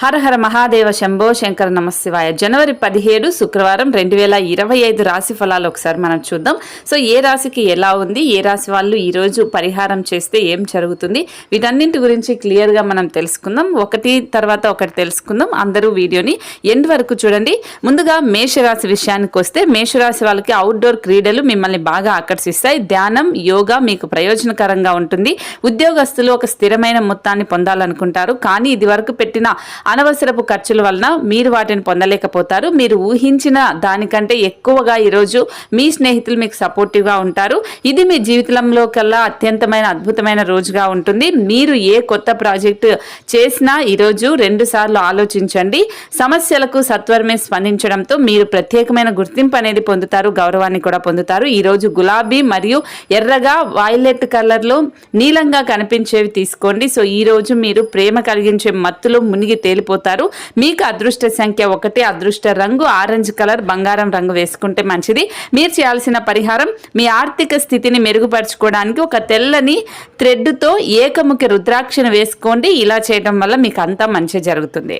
హర హర మహాదేవ శంభో శంకర నమశివాయ జనవరి పదిహేడు శుక్రవారం రెండు వేల ఇరవై ఐదు రాశి ఫలాలు ఒకసారి మనం చూద్దాం. సో ఏ రాశికి ఎలా ఉంది? ఏ రాశి వాళ్ళు ఈరోజు పరిహారం చేస్తే ఏం జరుగుతుంది? వీటన్నింటి గురించి క్లియర్గా మనం తెలుసుకుందాం. ఒకటి తర్వాత ఒకటి తెలుసుకుందాం. అందరూ వీడియోని ఎండ్ వరకు చూడండి. ముందుగా మేషరాశి విషయానికి వస్తే మేషరాశి వాళ్ళకి అవుట్డోర్ క్రీడలు మిమ్మల్ని బాగా ఆకర్షిస్తాయి. ధ్యానం యోగా మీకు ప్రయోజనకరంగా ఉంటుంది. ఉద్యోగస్తులు ఒక స్థిరమైన మొత్తాన్ని పొందాలనుకుంటారు. కానీ ఇది వరకు పెట్టిన అనవసరపు ఖర్చుల వలన మీరు వాటిని పొందలేకపోతారు. మీరు ఊహించిన దానికంటే ఎక్కువగా ఈరోజు మీ స్నేహితులు మీకు సపోర్టివ్గా ఉంటారు. ఇది మీ జీవితంలో కల్లా అత్యంతమైన అద్భుతమైన రోజుగా ఉంటుంది. మీరు ఏ కొత్త ప్రాజెక్టు చేసినా ఈరోజు రెండు సార్లు ఆలోచించండి. సమస్యలకు సత్వరమే స్పందించడంతో మీరు ప్రత్యేకమైన గుర్తింపు అనేది పొందుతారు గౌరవాన్ని కూడా పొందుతారు. ఈరోజు గులాబీ మరియు ఎర్రగా వైలెట్ కలర్లో నీలంగా కనిపించేవి తీసుకోండి. సో ఈ రోజు మీరు ప్రేమ కలిగించే మత్తులో మునిగి తేలిపోతారు. మీకు అదృష్ట సంఖ్య ఒకటి అదృష్ట రంగు ఆరెంజ్ కలర్ బంగారం రంగు వేసుకుంటే మంచిది. మీరు చేయాల్సిన పరిహారం మీ ఆర్థిక స్థితిని మెరుగుపరచుకోవడానికి ఒక తెల్లని థ్రెడ్తో ఏకముఖి రుద్రాక్షను వేసుకోండి. ఇలా చేయడం వల్ల మీకు అంతా మంచి జరుగుతుంది.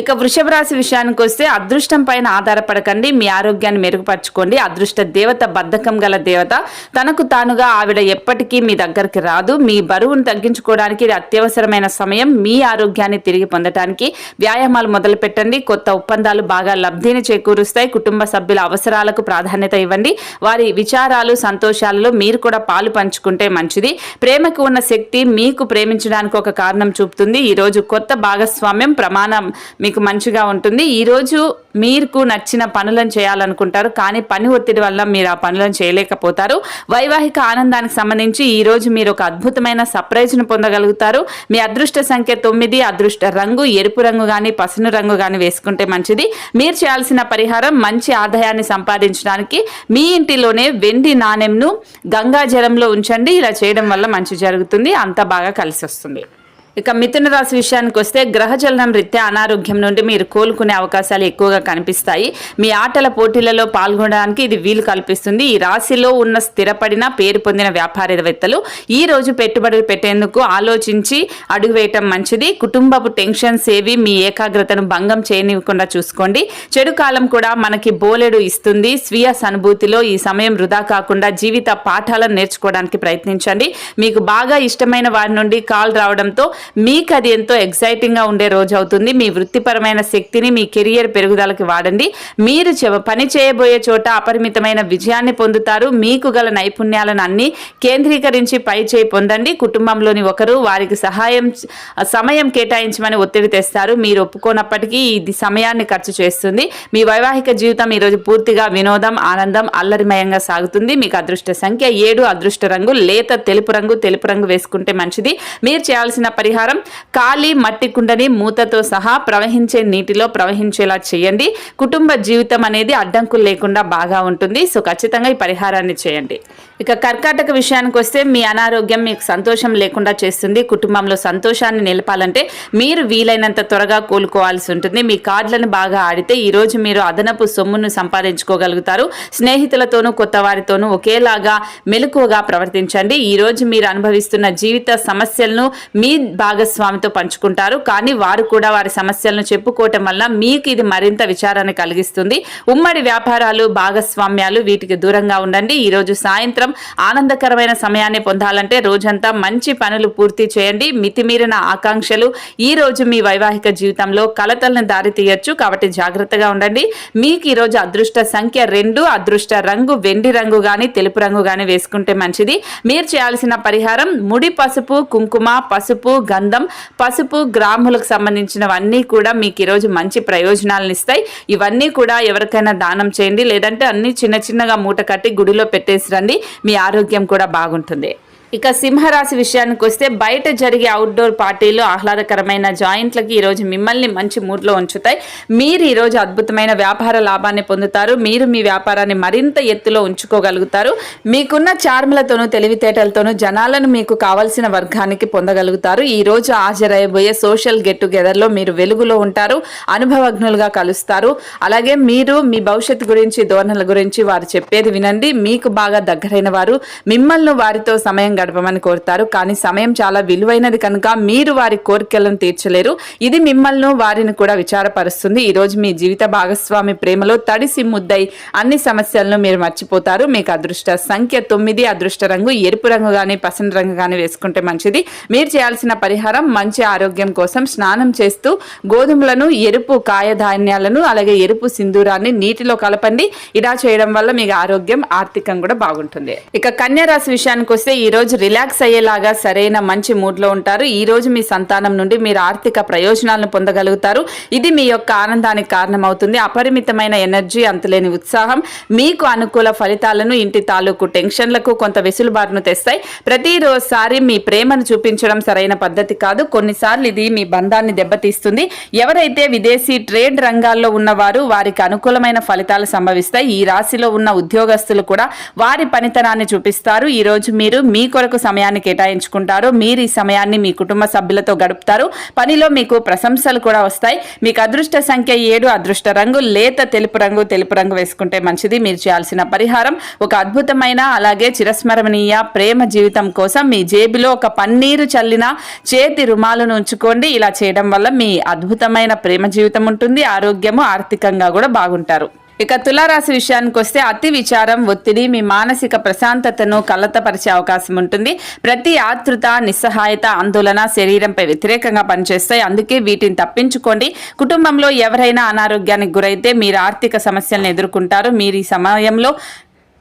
ఇక వృషభ రాశి విషయానికి వస్తే అదృష్టం పైన ఆధారపడకండి. మీ ఆరోగ్యాన్ని మెరుగుపరచుకోండి. అదృష్ట దేవత బద్ధకం గల దేవత. తనకు తానుగా ఆవిడ ఎప్పటికీ మీ దగ్గరికి రాదు. మీ బరువును తగ్గించుకోవడానికి ఇది అత్యవసరమైన సమయం. మీ ఆరోగ్యాన్ని తిరిగి పొందడానికి వ్యాయామాలు మొదలు పెట్టండి. కొత్త ఒప్పందాలు బాగా లబ్ధిని చేకూరుస్తాయి. కుటుంబ సభ్యుల అవసరాలకు ప్రాధాన్యత ఇవ్వండి. వారి విచారాలు సంతోషాలలో మీరు కూడా పాలు పంచుకుంటే మంచిది. ప్రేమకు ఉన్న శక్తి మీకు ప్రేమించడానికి ఒక కారణం చూపుతుంది. ఈరోజు కొత్త భాగస్వామ్యం ప్రమాణం మీకు మంచిగా ఉంటుంది. ఈరోజు మీకు నచ్చిన పనులను చేయాలనుకుంటారు. కానీ పని ఒత్తిడి వల్ల మీరు ఆ పనులను చేయలేకపోతారు. వైవాహిక ఆనందానికి సంబంధించి ఈరోజు మీరు ఒక అద్భుతమైన సర్ప్రైజ్ను పొందగలుగుతారు. మీ అదృష్ట సంఖ్య తొమ్మిది అదృష్ట రంగు ఎరుపు రంగు కానీ పసును రంగు కానీ వేసుకుంటే మంచిది. మీరు చేయాల్సిన పరిహారం మంచి ఆదాయాన్ని సంపాదించడానికి మీ ఇంటిలోనే వెండి నాణెంను గంగా జలంలో ఉంచండి. ఇలా చేయడం వల్ల మంచి జరుగుతుంది. అంత బాగా కలిసి వస్తుంది. ఇక మిథున రాశి విషయానికి వస్తే గ్రహచలనం రీత్యా అనారోగ్యం నుండి మీరు కోలుకునే అవకాశాలు ఎక్కువగా కనిపిస్తాయి. మీ ఆటల పోటీలలో పాల్గొనడానికి ఇది వీలు కల్పిస్తుంది. ఈ రాశిలో ఉన్న స్థిరపడిన పేరు పొందిన వ్యాపారవేత్తలు ఈ రోజు పెట్టుబడులు పెట్టేందుకు ఆలోచించి అడుగు వేయటం మంచిది. కుటుంబపు టెన్షన్స్ ఏవి మీ ఏకాగ్రతను భంగం చేయనివ్వకుండా చూసుకోండి. చెడు కాలం కూడా మనకి బోలెడు ఇస్తుంది. స్వీయ సనుభూతిలో ఈ సమయం వృధా కాకుండా జీవిత పాఠాలను నేర్చుకోవడానికి ప్రయత్నించండి. మీకు బాగా ఇష్టమైన వారి నుండి కాల్ రావడంతో మీకు అది ఎంతో ఎగ్జైటింగ్గా ఉండే రోజు అవుతుంది. మీ వృత్తిపరమైన శక్తిని మీ కెరియర్ పెరుగుదలకి వాడండి. మీరు పని చేయబోయే చోట అపరిమితమైన విజయాన్ని పొందుతారు. మీకు గల నైపుణ్యాలను అన్ని కేంద్రీకరించి పై చేయి పొందండి. కుటుంబంలోని ఒకరు వారికి సహాయం సమయం కేటాయించమని ఒత్తిడి తెస్తారు. మీరు ఒప్పుకోనప్పటికీ ఇది సమయాన్ని ఖర్చు చేస్తుంది. మీ వైవాహిక జీవితం ఈరోజు పూర్తిగా వినోదం ఆనందం అల్లరిమయంగా సాగుతుంది. మీకు అదృష్ట సంఖ్య ఏడు అదృష్ట రంగు లేత తెలుపు రంగు తెలుపు రంగు వేసుకుంటే మంచిది. మీరు చేయాల్సిన పరిహారం ఖాళీ మట్టి కుండని మూతతో సహా ప్రవహించే నీటిలో ప్రవహించేలా చేయండి. కుటుంబ జీవితం అనేది అడ్డంకులు లేకుండా బాగా ఉంటుంది. సో ఖచ్చితంగా ఈ పరిహారాన్ని చేయండి. ఇక కర్కాటక విషయానికి వస్తే మీ అనారోగ్యం మీకు సంతోషం లేకుండా చేస్తుంది. కుటుంబంలో సంతోషాన్ని నిలపాలంటే మీరు వీలైనంత త్వరగా కోలుకోవాల్సి ఉంటుంది. మీ కార్డులను బాగా ఆడితే ఈ రోజు మీరు అదనపు సొమ్మును సంపాదించుకోగలుగుతారు. స్నేహితులతోనూ కొత్త వారితోనూ ఒకేలాగా మెలకువగా ప్రవర్తించండి. ఈ రోజు మీరు అనుభవిస్తున్న జీవిత సమస్యలను మీ భాగస్వామితో పంచుకుంటారు. కానీ వారు కూడా వారి సమస్యలను చెప్పుకోవటం వల్ల మీకు ఇది మరింత విచారాన్ని కలిగిస్తుంది. ఉమ్మడి వ్యాపారాలు భాగస్వామ్యాలు వీటికి దూరంగా ఉండండి. ఈరోజు సాయంత్రం ఆనందకరమైన సమయాన్ని పొందాలంటే రోజంతా మంచి పనులు పూర్తి చేయండి. మితిమీరిన ఆకాంక్షలు ఈ రోజు మీ వైవాహిక జీవితంలో కలతలను దారి తీయొచ్చు. కాబట్టి జాగ్రత్తగా ఉండండి. మీకు ఈ రోజు అదృష్ట సంఖ్య రెండు అదృష్ట రంగు వెండి రంగు కానీ తెలుపు రంగు కానీ వేసుకుంటే మంచిది. మీరు చేయాల్సిన పరిహారం ముడి పసుపు కుంకుమ పసుపు గంధం పసుపు గ్రాములకు సంబంధించినవన్నీ కూడా మీకు ఈరోజు మంచి ప్రయోజనాలను ఇస్తాయి ఇవన్నీ కూడా ఎవరికైనా దానం చేయండి. లేదంటే అన్ని చిన్న చిన్నగా మూట కట్టి గుడిలో పెట్టేసి రండి. మీ ఆరోగ్యం కూడా బాగుంటుంది. ఇక సింహరాశి విషయానికి వస్తే బయట జరిగే అవుట్డోర్ పార్టీలు ఆహ్లాదకరమైన జాయింట్లకి ఈరోజు మిమ్మల్ని మంచి మూడ్లో ఉంచుతాయి. మీరు ఈరోజు అద్భుతమైన వ్యాపార లాభాన్ని పొందుతారు. మీరు మీ వ్యాపారాన్ని మరింత ఎత్తులో ఉంచుకోగలుగుతారు. మీకున్న చార్ములతోనూ తెలివితేటలతోనూ జనాలను మీకు కావలసిన వర్గానికి పొందగలుగుతారు. ఈ రోజు హాజరయ్యబోయే సోషల్ గెట్ టుగెదర్లో మీరు వెలుగులో ఉంటారు అనుభవజ్ఞులుగా కలుస్తారు. అలాగే మీరు మీ భవిష్యత్తు గురించి ధోరణుల గురించి వారు చెప్పేది వినండి. మీకు బాగా దగ్గరైన వారు మిమ్మల్ని వారితో సమయం గడపమని కోరుతారు. కానీ సమయం చాలా విలువైనది కనుక మీరు వారి కోరికలను తీర్చలేరు. ఇది మిమ్మల్ని వారిని కూడా విచారపరుస్తుంది. ఈ రోజు మీ జీవిత భాగస్వామి ప్రేమలో తడిసి ముద్దై అన్ని సమస్యలను మీరు మర్చిపోతారు. మీకు అదృష్ట సంఖ్య తొమ్మిది అదృష్ట రంగు ఎరుపు రంగు కానీ పసన రంగు కానీ వేసుకుంటే మంచిది. మీరు చేయాల్సిన పరిహారం మంచి ఆరోగ్యం కోసం స్నానం చేస్తూ గోధుమలను ఎరుపు కాయ ధాన్యాలను అలాగే ఎరుపు సింధూరాన్ని నీటిలో కలపండి. ఇలా చేయడం వల్ల మీకు ఆరోగ్యం ఆర్థికం కూడా బాగుంటుంది. ఇక కన్యా రాశి విషయానికి వస్తే ఈ రోజు రిలాక్స్ అయ్యేలాగా సరైన మంచి మూడ్లో ఉంటారు. ఈ రోజు మీ సంతానం నుండి మీరు ఆర్థిక ప్రయోజనాలను పొందగలుగుతారు. ఇది మీ యొక్క ఆనందానికి కారణమవుతుంది. అపరిమితమైన ఎనర్జీ అంతులేని ఉత్సాహం మీకు అనుకూల ఫలితాలను ఇంటి తాలూకు టెన్షన్లకు కొంత వెసులుబాటును తెస్తాయి. ప్రతిరోజుసారి మీ ప్రేమను చూపించడం సరైన పద్ధతి కాదు. కొన్నిసార్లు ఇది మీ బంధాన్ని దెబ్బతీస్తుంది. ఎవరైతే విదేశీ ట్రేడ్ రంగాల్లో ఉన్నవారు వారికి అనుకూలమైన ఫలితాలు సంభవిస్తాయి. ఈ రాశిలో ఉన్న ఉద్యోగస్తులు కూడా వారి పనితనాన్ని చూపిస్తారు. ఈ రోజు మీరు మీ కొరకు సమయాన్ని కేటాయించుకుంటారు. మీరు ఈ సమయాన్ని మీ కుటుంబ సభ్యులతో గడుపుతారు. పనిలో మీకు ప్రశంసలు కూడా వస్తాయి. మీకు అదృష్ట సంఖ్య ఏడు అదృష్ట రంగు లేత తెలుపు రంగు తెలుపు రంగు వేసుకుంటే మంచిది. మీరు చేయాల్సిన పరిహారం ఒక అద్భుతమైన అలాగే చిరస్మరణీయ ప్రేమ జీవితం కోసం మీ జేబులో ఒక పన్నీరు చల్లిన చేతి రుమాలను ఉంచుకోండి. ఇలా చేయడం వల్ల మీ అద్భుతమైన ప్రేమ జీవితం ఉంటుంది. ఆరోగ్యము ఆర్థికంగా కూడా బాగుంటారు. ఇక తులారాశి విషయానికి వస్తే అతి విచారం ఒత్తిడి మీ మానసిక ప్రశాంతతను కలతపరిచే అవకాశం ఉంటుంది. ప్రతి ఆతృత నిస్సహాయత ఆందోళన శరీరంపై వ్యతిరేకంగా పనిచేస్తాయి. అందుకే వీటిని తప్పించుకోండి. కుటుంబంలో ఎవరైనా అనారోగ్యానికి గురైతే మీరు ఆర్థిక సమస్యలను ఎదుర్కొంటారు. మీరు ఈ సమయంలో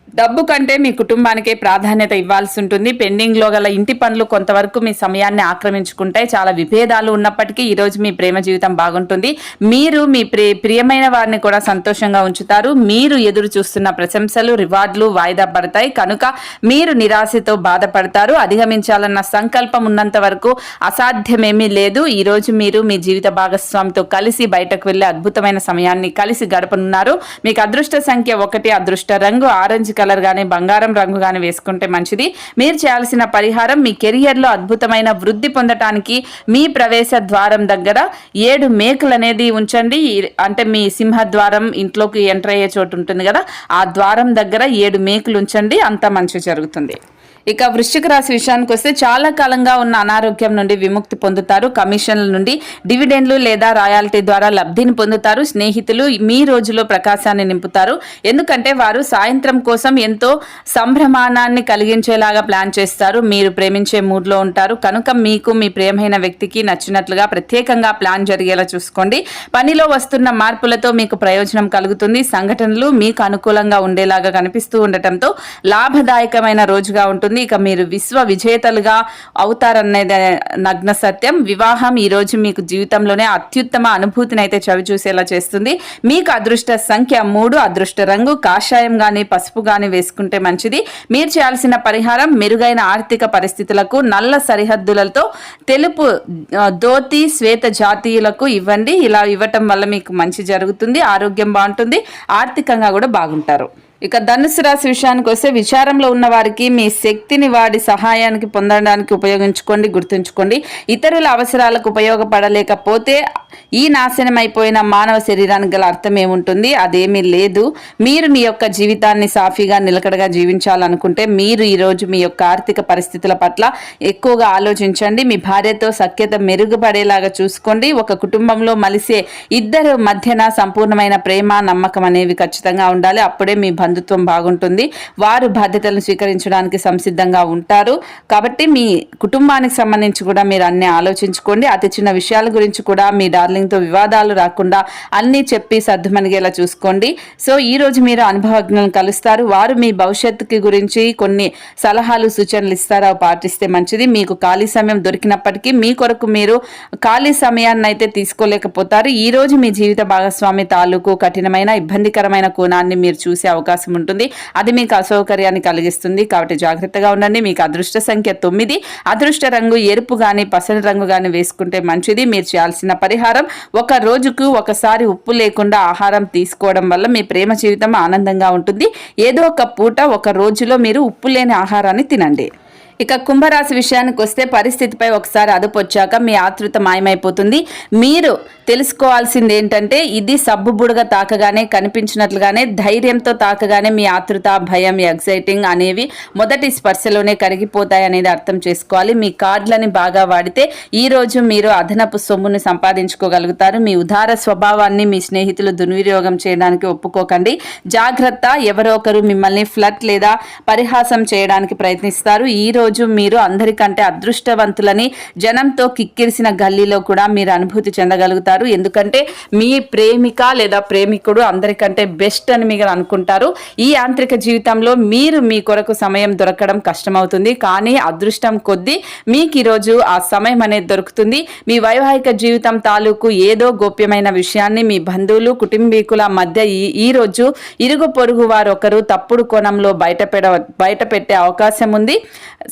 డబ్బు కంటే మీ కుటుంబానికే ప్రాధాన్యత ఇవ్వాల్సి ఉంటుంది. పెండింగ్లో గల ఇంటి పనులు కొంతవరకు మీ సమయాన్ని ఆక్రమించుకుంటాయి. చాలా విభేదాలు ఉన్నప్పటికీ ఈరోజు మీ ప్రేమ జీవితం బాగుంటుంది. మీరు మీ ప్రియమైన వారిని కూడా సంతోషంగా ఉంచుతారు. మీరు ఎదురు చూస్తున్న ప్రశంసలు రివార్డులు వాయిదా పడతాయి. కనుక మీరు నిరాశతో బాధపడతారు. అధిగమించాలన్న సంకల్పం ఉన్నంత వరకు అసాధ్యమేమీ లేదు. ఈరోజు మీరు మీ జీవిత భాగస్వామితో కలిసి బయటకు వెళ్ళే అద్భుతమైన సమయాన్ని కలిసి గడపనున్నారు. మీకు అదృష్ట సంఖ్య ఒకటి అదృష్ట రంగు ఆరెంజ్ కలర్ కానీ బంగారం రంగు కానీ వేసుకుంటే మంచిది. మీరు చేయాల్సిన పరిహారం మీ కెరియర్లో అద్భుతమైన వృద్ధి పొందటానికి మీ ప్రవేశ ద్వారం దగ్గర ఏడు మేకులు అనేది ఉంచండి. అంటే మీ సింహద్వారం ఇంట్లోకి ఎంటర్ అయ్యే చోటు ఉంటుంది కదా ఆ ద్వారం దగ్గర ఏడు మేకులు ఉంచండి. అంతా మంచి జరుగుతుంది. ఇక వృశ్చిక రాశి విషయానికి వస్తే చాలా కాలంగా ఉన్న అనారోగ్యం నుండి విముక్తి పొందుతారు. కమిషన్ల నుండి డివిడెండ్లు లేదా రాయాలిటీ ద్వారా లబ్ధిని పొందుతారు. స్నేహితులు మీ రోజులో ప్రకాశాన్ని నింపుతారు. ఎందుకంటే వారు సాయంత్రం కోసం ఎంతో సంభ్రమానాన్ని కలిగించేలాగా ప్లాన్ చేస్తారు. మీరు ప్రేమించే మూడ్లో ఉంటారు. కనుక మీకు మీ ప్రియమైన వ్యక్తికి నచ్చినట్లుగా ప్రత్యేకంగా ప్లాన్ జరిగేలా చూసుకోండి. పనిలో వస్తున్న మార్పులతో మీకు ప్రయోజనం కలుగుతుంది. సంఘటనలు మీకు అనుకూలంగా ఉండేలాగా కనిపిస్తూ ఉండటంతో లాభదాయకమైన రోజుగా ఉంటుంది ఇక మీరు విశ్వ విజేతలుగా అవుతారనేది నగ్న సత్యం. వివాహం ఈరోజు మీకు జీవితంలోనే అత్యుత్తమ అనుభూతిని అయితే చవి చూసేలా చేస్తుంది. మీకు అదృష్ట సంఖ్య మూడు అదృష్ట రంగు కాషాయం కానీ పసుపు కానీ వేసుకుంటే మంచిది. మీరు చేయాల్సిన పరిహారం మెరుగైన ఆర్థిక పరిస్థితులకు నల్ల సరిహద్దులతో తెలుపు ధోతి శ్వేత జాతీయులకు ఇవ్వండి. ఇలా ఇవ్వటం వల్ల మీకు మంచి జరుగుతుంది ఆరోగ్యం బాగుంటుంది ఆర్థికంగా కూడా బాగుంటారు. ఇక ధనుసు రాశి విషయానికి వస్తే విచారంలో ఉన్న వారికి మీ శక్తిని వాడి సహాయానికి పొందడానికి ఉపయోగించుకోండి గుర్తుంచుకోండి. ఇతరుల అవసరాలకు ఉపయోగపడలేకపోతే ఈ నాశనం అయిపోయిన మానవ శరీరానికి గల అర్థం ఏముంటుంది? అదేమీ లేదు. మీరు మీ యొక్క జీవితాన్ని సాఫీగా నిలకడగా జీవించాలనుకుంటే మీరు ఈరోజు మీ యొక్క ఆర్థిక పరిస్థితుల పట్ల ఎక్కువగా ఆలోచించండి. మీ భార్యతో సఖ్యత మెరుగుపడేలాగా చూసుకోండి. ఒక కుటుంబంలో మలిసే ఇద్దరు మధ్యన సంపూర్ణమైన ప్రేమ నమ్మకం అనేవి ఖచ్చితంగా ఉండాలి. అప్పుడే మీ బంధుత్వం బాగుంటుంది. వారు బాధ్యతలను స్వీకరించడానికి సంసిద్ధంగా ఉంటారు. కాబట్టి మీ కుటుంబానికి సంబంధించి కూడా మీరు అన్ని ఆలోచించుకోండి. అతి చిన్న విషయాల గురించి కూడా మీ డార్లింగ్తో వివాదాలు రాకుండా అన్నీ చెప్పి సర్దుమనిగేలా చూసుకోండి. సో ఈ రోజు మీరు అనుభవజ్ఞులను కలుస్తారు. వారు మీ భవిష్యత్తుకి గురించి కొన్ని సలహాలు సూచనలు ఇస్తారు? అవి పాటిస్తే మంచిది. మీకు ఖాళీ సమయం దొరికినప్పటికీ మీ కొరకు మీరు ఖాళీ సమయాన్ని అయితే తీసుకోలేకపోతారు. ఈ రోజు మీ జీవిత భాగస్వామి తాలూకు కఠినమైన ఇబ్బందికరమైన కోణాన్ని మీరు చూసే అవకాశం ఉంటుంది. అది మీకు అసౌకర్యాన్ని కలిగిస్తుంది. కాబట్టి జాగ్రత్తగా ఉండండి. మీకు అదృష్ట సంఖ్య తొమ్మిది. అదృష్ట రంగు ఎరుపు కానీ పసని రంగు కానీ వేసుకుంటే మంచిది. మీరు చేయాల్సిన పరిహారం ఒక రోజుకు ఒకసారి ఉప్పు లేకుండా ఆహారం తీసుకోవడం వల్ల మీ ప్రేమ జీవితం ఆనందంగా ఉంటుంది. ఏదో ఒక పూట ఒక రోజులో మీరు ఉప్పు లేని ఆహారాన్ని తినండి. ఇక కుంభరాశి విషయానికి వస్తే పరిస్థితిపై ఒకసారి అదుపు వచ్చాక మీ ఆతృత మాయమైపోతుంది. మీరు తెలుసుకోవాల్సింది ఏంటంటే ఇది సబ్బు బుడగ తాకగానే కనిపించినట్లుగానే ధైర్యంతో తాకగానే మీ ఆతృత భయం ఎగ్జైటింగ్ అనేవి మొదటి స్పర్శలోనే కరిగిపోతాయి అనేది అర్థం చేసుకోవాలి. మీ కార్డులని బాగా వాడితే ఈ రోజు మీరు అదనపు సొమ్మును సంపాదించుకోగలుగుతారు. మీ ఉదార స్వభావాన్ని మీ స్నేహితులు దుర్వినియోగం చేయడానికి ఒప్పుకోకండి. జాగ్రత్త ఎవరో ఒకరు మిమ్మల్ని ఫ్లట్ లేదా పరిహాసం చేయడానికి ప్రయత్నిస్తారు. ఈ రోజు మీరు అందరికంటే అదృష్టవంతులని జనంతో కిక్కిరిసిన గల్లీలో కూడా మీరు అనుభూతి చెందగలుగుతారు. ఎందుకంటే మీ ప్రేమిక లేదా ప్రేమికుడు అందరికంటే బెస్ట్ అని మీరు అనుకుంటారు. ఈ యాంత్రిక జీవితంలో మీరు మీ కొరకు సమయం దొరకడం కష్టమవుతుంది. కానీ అదృష్టం కొద్దీ మీకు ఈరోజు ఆ సమయం అనేది దొరుకుతుంది. మీ వైవాహిక జీవితం తాలూకు ఏదో గోప్యమైన విషయాన్ని మీ బంధువులు కుటుంబీకుల మధ్య ఈ ఈ రోజు ఇరుగు పొరుగు వారు ఒకరు తప్పుడు కోణంలో బయటపెడ బయట పెట్టే అవకాశం ఉంది.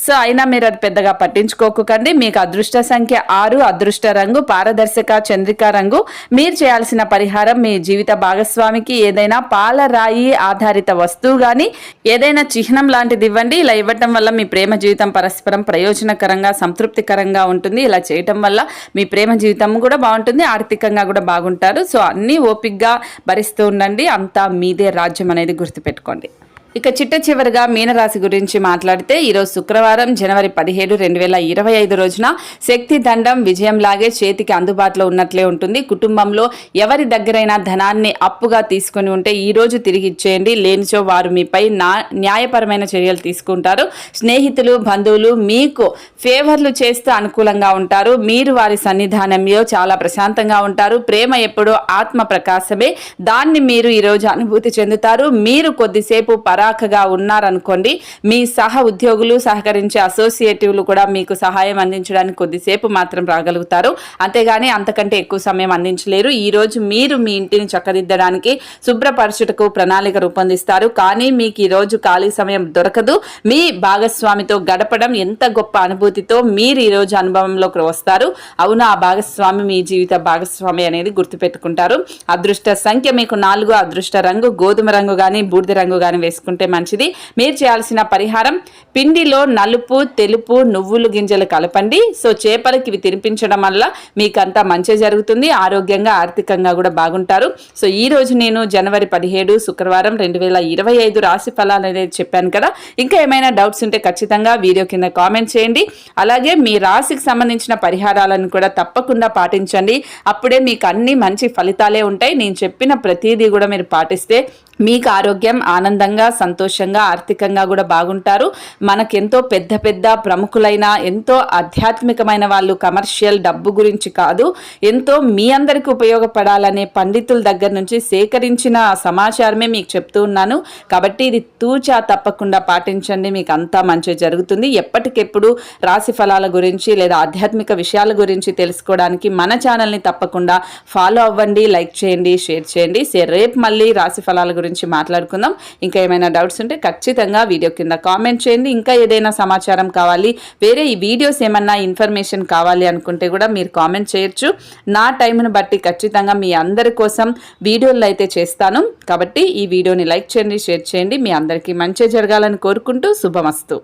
సో అయినా మీరు అది పెద్దగా పట్టించుకోకండి. మీకు అదృష్ట సంఖ్య ఆరు అదృష్ట రంగు పారదర్శక చంద్రిక రంగు. మీరు చేయాల్సిన పరిహారం మీ జీవిత భాగస్వామికి ఏదైనా పాలరాయి ఆధారిత వస్తువు కానీ ఏదైనా చిహ్నం లాంటిది ఇవ్వండి. ఇలా ఇవ్వటం వల్ల మీ ప్రేమ జీవితం పరస్పరం ప్రయోజనకరంగా సంతృప్తికరంగా ఉంటుంది. ఇలా చేయటం వల్ల మీ ప్రేమ జీవితం కూడా బాగుంటుంది. ఆర్థికంగా కూడా బాగుంటారు. సో అన్నీ ఓపిక్గా భరిస్తూ ఉండండి. అంతా మీదే రాజ్యం అనేది గుర్తుపెట్టుకోండి. ఇక చిట్ట చివరిగా మీనరాశి గురించి మాట్లాడితే ఈరోజు శుక్రవారం జనవరి పదిహేడు రెండు వేల ఇరవై ఐదు రోజున శక్తి దండం విజయంలాగే చేతికి అందుబాటులో ఉన్నట్లే ఉంటుంది. కుటుంబంలో ఎవరి దగ్గరైనా ధనాన్ని అప్పుగా తీసుకుని ఉంటే ఈ రోజు తిరిగి ఇచ్చేయండి. లేనిచో వారు మీపై నా న్యాయపరమైన చర్యలు తీసుకుంటారు. స్నేహితులు బంధువులు మీకు ఫేవర్లు చేస్తూ అనుకూలంగా ఉంటారు. మీరు వారి సన్నిధానంలో చాలా ప్రశాంతంగా ఉంటారు. ప్రేమ ఎప్పుడూ ఆత్మ ప్రకాశమే. దాన్ని మీరు ఈరోజు అనుభూతి చెందుతారు. మీరు కొద్దిసేపు పరాకగా ఉన్నారనుకోండి మీ సహ ఉద్యోగులు సహకరించే అసోసియేటివ్లు కూడా మీకు సహాయం అందించడానికి కొద్దిసేపు మాత్రం రాగలుగుతారు. అంతేగాని అంతకంటే ఎక్కువ సమయం అందించలేరు. ఈ రోజు మీరు మీ ఇంటిని చక్కదిద్దడానికి శుభ్రపరచుటకు ప్రణాళిక రూపొందిస్తారు. కానీ మీకు ఈ రోజు ఖాళీ సమయం దొరకదు. మీ భాగస్వామితో గడపడం ఎంత గొప్ప అనుభూతితో మీరు ఈ రోజు అనుభవంలోకి వస్తారు. అవును? ఆ భాగస్వామి మీ జీవిత భాగస్వామి అనేది గుర్తుపెట్టుకుంటారు. అదృష్ట సంఖ్య మీకు నాలుగు అదృష్ట రంగు గోధుమ రంగు కానీ బూడిద రంగు కానీ వేసుకుంటారు. చేసుకుంటే మంచిది. మీరు చేయాల్సిన పరిహారం పిండిలో నలుపు తెలుపు నువ్వులు గింజలు కలపండి. సో చేపలకి ఇవి తినిపించడం వల్ల మీకంతా మంచి జరుగుతుంది. ఆరోగ్యంగా ఆర్థికంగా కూడా బాగుంటారు. సో ఈ రోజు నేను జనవరి పదిహేడు శుక్రవారం రెండు వేల ఇరవై ఐదు రాశి ఫలాలు అనేది చెప్పాను కదా. ఇంకా ఏమైనా డౌట్స్ ఉంటే ఖచ్చితంగా వీడియో కింద కామెంట్ చేయండి. అలాగే మీ రాశికి సంబంధించిన పరిహారాలను కూడా తప్పకుండా పాటించండి. అప్పుడే మీకు అన్ని మంచి ఫలితాలే ఉంటాయి. నేను చెప్పిన ప్రతిదీ కూడా మీరు పాటిస్తే మీకు ఆరోగ్యం ఆనందంగా సంతోషంగా ఆర్థికంగా కూడా బాగుంటారు. మనకెంతో పెద్ద పెద్ద ప్రముఖులైన ఎంతో ఆధ్యాత్మికమైన వాళ్ళు కమర్షియల్ డబ్బు గురించి కాదు ఎంతో మీ అందరికి ఉపయోగపడాలనే పండితుల దగ్గర నుంచి సేకరించిన సమాచారమే మీకు చెప్తూ ఉన్నాను. కాబట్టి ఇది తూచా తప్పకుండా పాటించండి. మీకు అంతా మంచి జరుగుతుంది. ఎప్పటికెప్పుడు రాశి ఫలాల గురించి లేదా ఆధ్యాత్మిక విషయాల గురించి తెలుసుకోవడానికి మన ఛానల్ని తప్పకుండా ఫాలో అవ్వండి లైక్ చేయండి షేర్ చేయండి. రేపు మళ్ళీ రాశి ఫలాల గురించి గురించి మాట్లాడుకుందాం. ఇంకా ఏమైనా డౌట్స్ ఉంటే ఖచ్చితంగా వీడియో కింద కామెంట్ చేయండి. ఇంకా ఏదైనా సమాచారం కావాలి వేరే ఈ వీడియోస్ ఏమన్నా ఇన్ఫర్మేషన్ కావాలి అనుకుంటే కూడా మీరు కామెంట్ చేయొచ్చు. నా టైంను బట్టి ఖచ్చితంగా మీ అందరి కోసం వీడియోలు అయితే చేస్తాను. కాబట్టి ఈ వీడియోని లైక్ చేయండి షేర్ చేయండి. మీ అందరికీ మంచి జరగాలని కోరుకుంటూ శుభమస్తు.